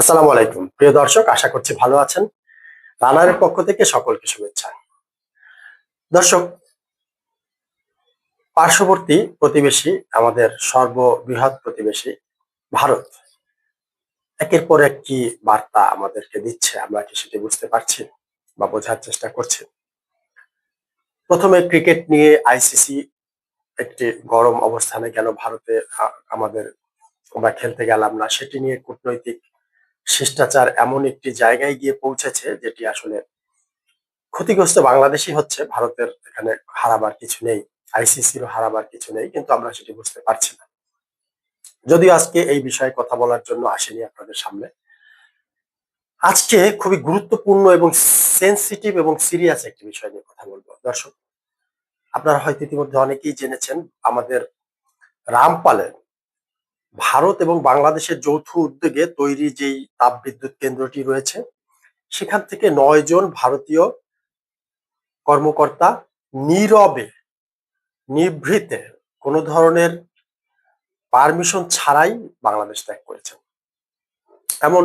আসসালামু আলাইকুম। প্রিয় দর্শক, আশা করছি ভালো আছেন। রানারের পক্ষ থেকে সকলকে শুভেচ্ছা। দর্শক, পার্শ্ববর্তী প্রতিবেশী, আমাদের সর্ববৃহৎ প্রতিবেশী ভারত। একের পর এক কি বার্তা আমাদেরকে দিচ্ছে, আমরা কি সেটি বুঝতে পারছি বা বোঝার চেষ্টা করছি? প্রথমে ক্রিকেট নিয়ে আইসিসি একটি গরম অবস্থানে গেল ভারতে আমাদের আমরা খেলতে গেলাম না, সেটি নিয়ে কূটনৈতিক শিষ্টাচার এমন একটি জায়গায় গিয়ে পৌঁছেছে যেটি আসলে ক্ষতিগ্রস্ত বাংলাদেশই হচ্ছে। ভারতের এখানে হারাবার কিছু নেই আইসিসির হারাবার কিছু নেই, কিন্তু আমরা সেটি বুঝতে পারছি না। যদিও আজকে এই বিষয়ে কথা বলার জন্য আসেনি আপনাদের সামনে। আজকে খুবই গুরুত্বপূর্ণ এবং সেন্সিটিভ এবং সিরিয়াস একটি বিষয় নিয়ে কথা বলব। দর্শক, আপনারা হয়তো ইতিমধ্যে অনেকেই জেনেছেন, আমাদের রামপালের ভারত এবং বাংলাদেশের যৌথ উদ্যোগে তৈরি যেই তাপবিদ্যুৎ কেন্দ্রটি রয়েছে, সেখান থেকে নয় জন ভারতীয় কর্মকর্তা নীরবে, নিভৃতে কোনো ধরনের পারমিশন ছাড়াই বাংলাদেশ ত্যাগ করেছেন। এমন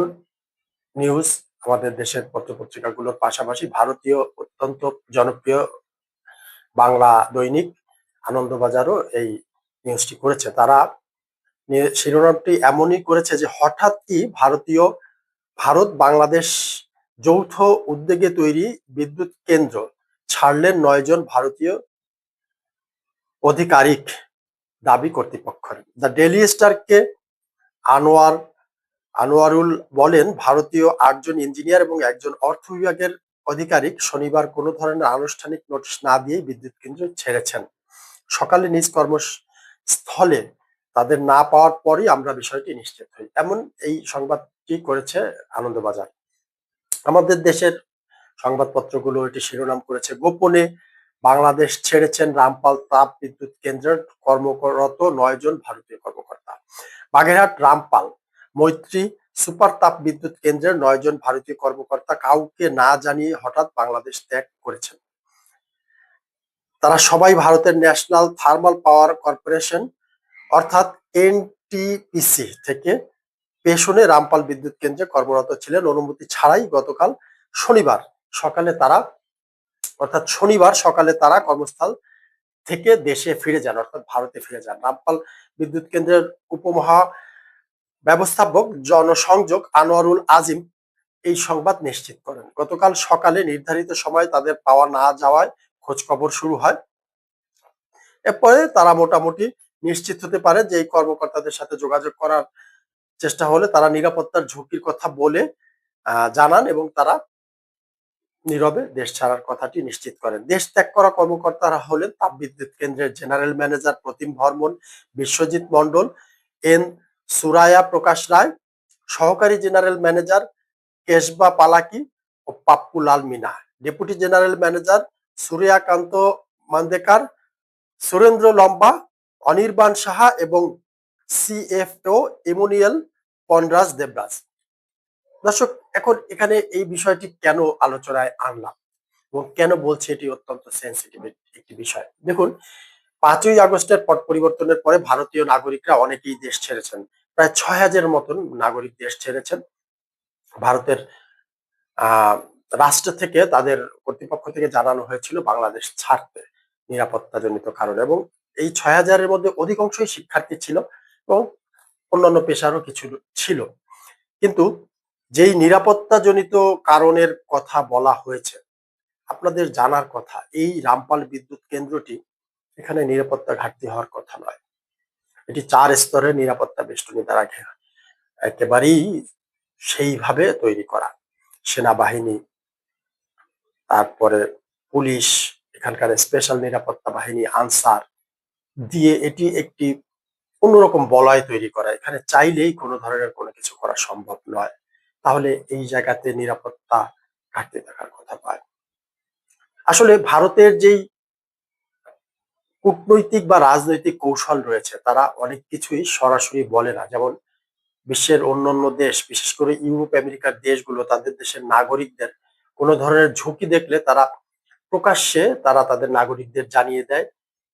নিউজ আমাদের দেশের পত্রপত্রিকাগুলোর পাশাপাশি ভারতীয় অত্যন্ত জনপ্রিয় বাংলা দৈনিক আনন্দবাজারও এই নিউজটি করেছে। তারা শিরোনামটি এমনই করেছে যে হঠাৎ কি ভারতীয়, ভারত বাংলাদেশ যৌথ উদ্যোগে তৈরি বিদ্যুৎ কেন্দ্র ছাড়লেন নয়জন ভারতীয় আধিকারিক দাবি কর্তৃপক্ষের। দ্য ডেলি স্টারকে আনোয়ার, আনোয়ারুল বলেন, ভারতীয় আটজন ইঞ্জিনিয়ার এবং একজন অর্থ বিভাগের আধিকারিক শনিবার কোনো ধরনের আনুষ্ঠানিক নোটিশ না দিয়ে বিদ্যুৎ কেন্দ্র ছেড়েছেন। সকালে নিজ কর্মস্থলে তাদের না পাওয়ার পরই আমরা বিষয়টি নিশ্চিত হই। এমন এই সংবাদটি করেছে আনন্দবাজার। আমাদের দেশের সংবাদপত্রগুলো, এটি শিরোনাম করেছে, গোপনে বাংলাদেশ ছেড়েছেন রামপাল তাপ বিদ্যুৎ কেন্দ্রের কর্মরত নয় জন ভারতীয় কর্মকর্তা। বাগেরহাট রামপাল, মৈত্রী সুপার তাপ বিদ্যুৎ কেন্দ্রের নয় জন ভারতীয় কর্মকর্তা কাউকে না জানিয়ে হঠাৎ বাংলাদেশ ত্যাগ করেছেন। তারা সবাই ভারতের ন্যাশনাল থার্মাল পাওয়ার কর্পোরেশন অর্থাৎ এনটিপিসি থেকে পেশনে রামপাল বিদ্যুৎ কেন্দ্রে কর্মরত ছিলেন অনুমতি ছাড়াই গতকাল শনিবার সকালে তারা, অর্থাৎ শনিবার সকালে তারা কর্মস্থল থেকে দেশে ফিরে যান, অর্থাৎ ভারতে ফিরে যান। রামপাল বিদ্যুৎ কেন্দ্রের উপমহা ব্যবস্থাপক জনসংযোগ আনোয়ারুল আজিম এই সংবাদ নিশ্চিত করেন। গতকাল সকালে নির্ধারিত সময় তাদের পাওয়া না যাওয়ায় খোঁজ খবর শুরু হয়। এরপরে তারা মোটামুটি নিশ্চিত হতে পারে যে এই কর্মকর্তাদের সাথে যোগাযোগ করার চেষ্টা হলে তারা নিরাপত্তার ঝুঁকির কথা বলে জানান এবং তারা নীরবে দেশ ছাড়ার কথাটি নিশ্চিত করেন। দেশ ত্যাগ করা কর্মকর্তারা হলেন তাপবিদ্যুৎ কেন্দ্রের general manager Pratim Varman, Biswajit Mondal N Suraya Prakash Rai, সহকারী জেনারেল ম্যানেজার কেশবা পালাকি ও Pappu Lal Meena. Deputy general manager Suryakant Mandekar, Surendra Lamba Anirban Saha এবং সিএফও ইমোনিয়াল পন্ডরাজ দেবরাজ। দর্শক, এখন এখানে এই বিষয়টি কেন আলোচনায় আনলাম এবং কেন বলছি এটি অত্যন্ত সেন্সিটিভ একটি বিষয়? দেখুন, পাঁচই আগস্টের পট পরিবর্তনের পরে ভারতীয় নাগরিকরা অনেকেই দেশ ছেড়েছেন। প্রায় ছয় হাজারের মতন নাগরিক দেশ ছেড়েছেন। ভারতের রাষ্ট্র থেকে তাদের কর্তৃপক্ষ থেকে জানানো হয়েছিল বাংলাদেশ ছাড়তে নিরাপত্তাজনিত কারণে এবং এই ছয় হাজারের মধ্যে অধিকাংশই শিক্ষার্থী ছিল এবং অন্যান্য পেশারও কিছু ছিল। কিন্তু যেই নিরাপত্তাজনিত কারণের কথা বলা হয়েছে, আপনাদের জানার কথা, এই রামপাল বিদ্যুৎ কেন্দ্রটি এখানে নিরাপত্তা ঘাটতি হওয়ার কথা নয়। এটি চার স্তরের নিরাপত্তা বেষ্টনী দ্বারা একেবারেই সেইভাবে তৈরি করা। সেনাবাহিনী, তারপরে পুলিশ, এখানকার স্পেশাল নিরাপত্তা বাহিনী, আনসার দিয়ে এটি একটি অন্যরকম বলয় তৈরি করা। এখানে চাইলেই কোনো ধরনের কোনো কিছু করা সম্ভব নয়। তাহলে এই জায়গাতে নিরাপত্তা ঘাটতি থাকার কথা পায় আসলে ভারতের যেই কূটনৈতিক বা রাজনৈতিক কৌশল রয়েছে, তারা অনেক কিছুই সরাসরি বলে না। যেমন বিশ্বের অন্যান্য দেশ, বিশেষ করে ইউরোপ, আমেরিকার দেশগুলো, তাদের দেশের নাগরিকদের কোনো ধরনের ঝুঁকি দেখলে তারা প্রকাশ্যে তারা তাদের নাগরিকদের জানিয়ে দেয়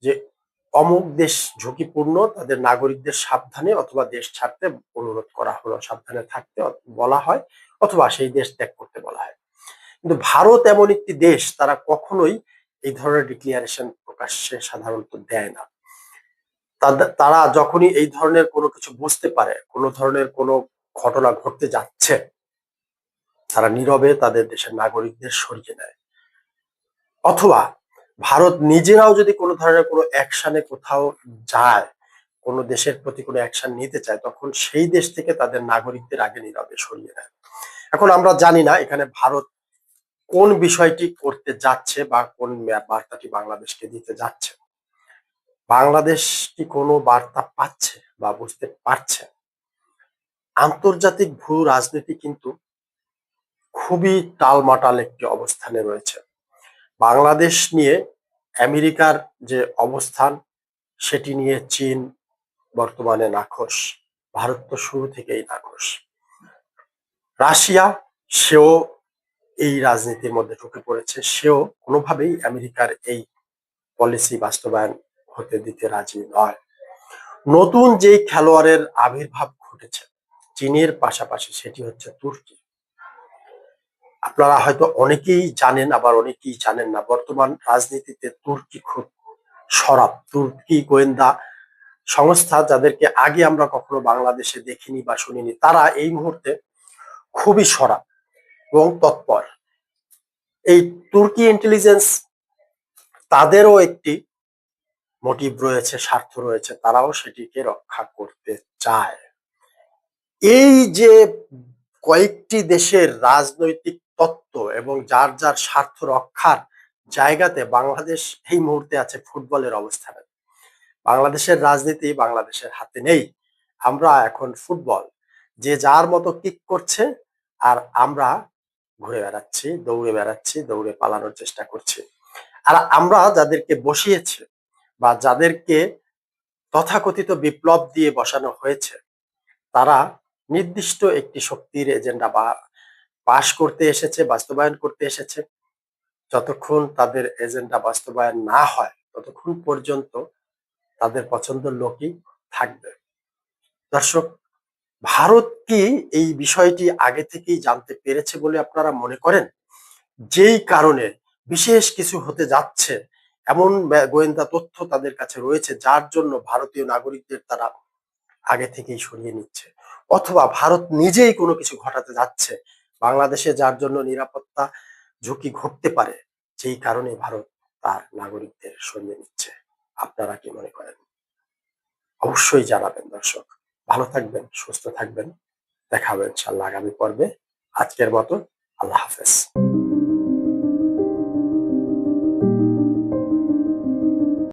যে অমুক দেশ ঝুঁকিপূর্ণ, তাদের নাগরিকদের সাবধানে অথবা দেশ ছাড়তে অনুরোধ করা হলো, সাবধানে থাকতে বলা হয় অথবা সেই দেশ ত্যাগ করতে বলা হয়। কিন্তু ভারত এমন একটি দেশ, তারা কখনোই এই ধরনের ডিক্লিয়ারেশন প্রকাশ্যে সাধারণত দেয় না। তারা যখনই এই ধরনের কোনো কিছু বুঝতে পারে, কোনো ধরনের কোনো ঘটনা ঘটতে যাচ্ছে, তারা নীরবে তাদের দেশের নাগরিকদের সরিয়ে নেয়। অথবা ভারত নিজেরাও যদি কোনো ধরনের কোনো অ্যাকশানে কোথাও যায়, কোনো দেশের প্রতি কোনো অ্যাকশন নিতে চায়, তখন সেই দেশ থেকে তাদের নাগরিকদের আগে নীরবে সরিয়ে নেয়। এখন আমরা জানি না এখানে ভারত কোন বিষয়টি করতে যাচ্ছে বা কোন বার্তাটি বাংলাদেশকে দিতে যাচ্ছে। বাংলাদেশ কি কোনো বার্তা পাচ্ছে বা বুঝতে পারছে? আন্তর্জাতিক ভূ রাজনীতি কিন্তু খুবই টালমাটাল একটি অবস্থানে রয়েছে। বাংলাদেশ নিয়ে আমেরিকার যে অবস্থান, সেটি নিয়ে চীন বর্তমানে নাখোশ। ভারত তো শুরু থেকেই নাখোশ। রাশিয়া, সেও এই রাজনীতির মধ্যে ঢুকে পড়েছে। সেও কোনোভাবেই আমেরিকার এই পলিসি বাস্তবায়ন হতে দিতে রাজি নয়। নতুন যেই খেলোয়াড়ের আবির্ভাব ঘটেছে, চীনের পাশাপাশি সেটি হচ্ছে তুর্কি। আপনারা হয়তো অনেকেই জানেন, আবার অনেকেই জানেন না, বর্তমান রাজনীতিতে তুর্কি খুব সরাব। তুর্কি গোয়েন্দা সংস্থা যাদেরকে আগে আমরা কখনো বাংলাদেশে দেখিনি বা শুনিনি, তারা এই মুহূর্তে খুবই সরাব এবং তৎপর। এই তুর্কি ইন্টেলিজেন্স তাদেরও একটি মোটিভ রয়েছে, স্বার্থ রয়েছে, তারাও সেটিকে রক্ষা করতে চায়। এই যে কয়েকটি দেশের রাজনৈতিক তত্ত্ব এবং যার যার স্বার্থ রক্ষার জায়গাতে বাংলাদেশ এই মুহূর্তে আছে ফুটবলের অবস্থানে। বাংলাদেশের রাজনীতি বাংলাদেশের হাতে নেই। আমরা এখন ফুটবল। যে যার মতো কিক করছে আর আমরা ঘুরে বেড়াচ্ছি, দৌড়ে বেড়াচ্ছি, দৌড়ে পালানোর চেষ্টা করছি। আর আমরা যাদেরকে বসিয়েছে বা যাদেরকে তথাকথিত বিপ্লব দিয়ে বসানো হয়েছে, তারা নির্দিষ্ট একটি শক্তির এজেন্ডা বা পাশ করতে এসেছে, বাস্তবায়ন করতে এসেছে। যতক্ষণ তাদের এজেন্ডা বাস্তবায়ন না হয়, ততক্ষণ পর্যন্ত তাদের পছন্দের লোকই থাকবে। দর্শক, ভারত কি এই বিষয়টি আগে থেকেই জানতে পেরেছে বলে আপনারা মনে করেন? যেই কারণে বিশেষ কিছু হতে যাচ্ছে, এমন গোয়েন্দা তথ্য তাদের কাছে রয়েছে, যার জন্য ভারতীয় নাগরিকদের তারা আগে থেকেই সরিয়ে নিচ্ছে। অথবা ভারত নিজেই কোনো কিছু ঘটাতে যাচ্ছে বাংলাদেশে যার জন্য নিরাপত্তা ঝুঁকি ঘটতে পারে যেই কারণে ভারত তার নাগরিকদের সরিয়ে নিচ্ছে। আপনারা কি মনে করেন? অবশ্যই জানাবেন দর্শক। ভালো থাকবেন, সুস্থ থাকবেন। দেখাবেন হবে ইনশাল্লাহ আগামী পর্বে। আজকের মতো আল্লাহ হাফেজ।